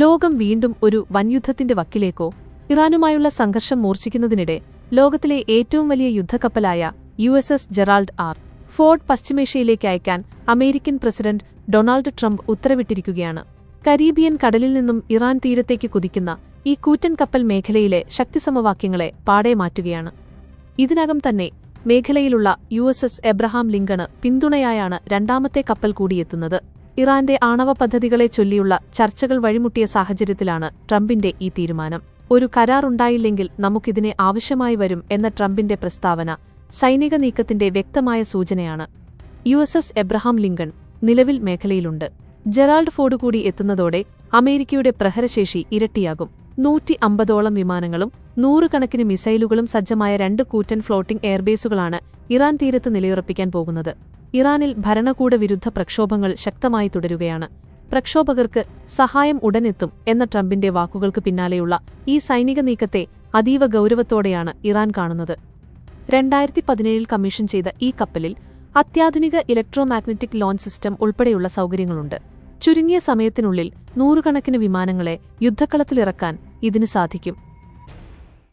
ലോകം വീണ്ടും ഒരു വൻയുദ്ധത്തിന്റെ വക്കിലേക്കോ ഇറാനുമായുള്ള സംഘർഷം മൂർച്ഛിക്കുന്നതിനിടെ ലോകത്തിലെ ഏറ്റവും വലിയ യുദ്ധക്കപ്പലായ U S S Gerald R. Ford പശ്ചിമേഷ്യയിലേക്ക് അയക്കാൻ അമേരിക്കൻ പ്രസിഡന്റ് ഡൊണാൾഡ് ട്രംപ് ഉത്തരവിട്ടിരിക്കുകയാണ്. കരീബിയൻ കടലിൽ നിന്നും ഇറാൻ തീരത്തേക്ക് കുതിക്കുന്ന ഈ കൂറ്റൻ കപ്പൽ മേഖലയിലെ ശക്തിസമവാക്യങ്ങളെ പാടെ മാറ്റുകയാണ്. ഇതിനകം തന്നെ മേഖലയിലുള്ള യു എസ് എസ് എബ്രഹാം ലിങ്കണ് പിന്തുണയായാണ് രണ്ടാമത്തെ കപ്പൽ കൂടിയെത്തുന്നത്. ഇറാന്റെ ആണവ പദ്ധതികളെ ചൊല്ലിയുള്ള ചർച്ചകൾ വഴിമുട്ടിയ സാഹചര്യത്തിലാണ് ട്രംപിന്റെ ഈ തീരുമാനം. ഒരു കരാർ ഉണ്ടായില്ലെങ്കിൽ നമുക്കിതിനെ ആവശ്യമായി വരും എന്ന ട്രംപിന്റെ പ്രസ്താവന സൈനിക നീക്കത്തിന്റെ വ്യക്തമായ സൂചനയാണ്. U S S Abraham Lincoln നിലവിൽ മേഖലയിലുണ്ട്. ജെറാൾഡ് ഫോർഡ് കൂടി എത്തുന്നതോടെ അമേരിക്കയുടെ പ്രഹരശേഷി ഇരട്ടിയാകും. നൂറ്റി അമ്പതോളം വിമാനങ്ങളും നൂറുകണക്കിന് മിസൈലുകളും സജ്ജമായ രണ്ട് കൂറ്റൻ ഫ്ലോട്ടിംഗ് എയർബേസുകളാണ് ഇറാൻ തീരത്ത് നിലയുറപ്പിക്കാൻ പോകുന്നത്. ഇറാനിൽ ഭരണകൂട വിരുദ്ധ പ്രക്ഷോഭങ്ങൾ ശക്തമായി തുടരുകയാണ്. പ്രക്ഷോഭകർക്ക് സഹായം ഉടനെത്തും എന്ന ട്രംപിന്റെ വാക്കുകൾക്ക് പിന്നാലെയുള്ള ഈ സൈനിക നീക്കത്തെ അതീവ ഗൗരവത്തോടെയാണ് ഇറാൻ കാണുന്നത്. രണ്ടായിരത്തി പതിനേഴിൽ കമ്മീഷൻ ചെയ്ത ഈ കപ്പലിൽ അത്യാധുനിക ഇലക്ട്രോമാഗ്നറ്റിക് ലോഞ്ച് സിസ്റ്റം ഉൾപ്പെടെയുള്ള സൗകര്യങ്ങളുണ്ട്. ചുരുങ്ങിയ സമയത്തിനുള്ളിൽ നൂറുകണക്കിന് വിമാനങ്ങളെ യുദ്ധക്കളത്തിലിറക്കാൻ ഇതിന് സാധിക്കും.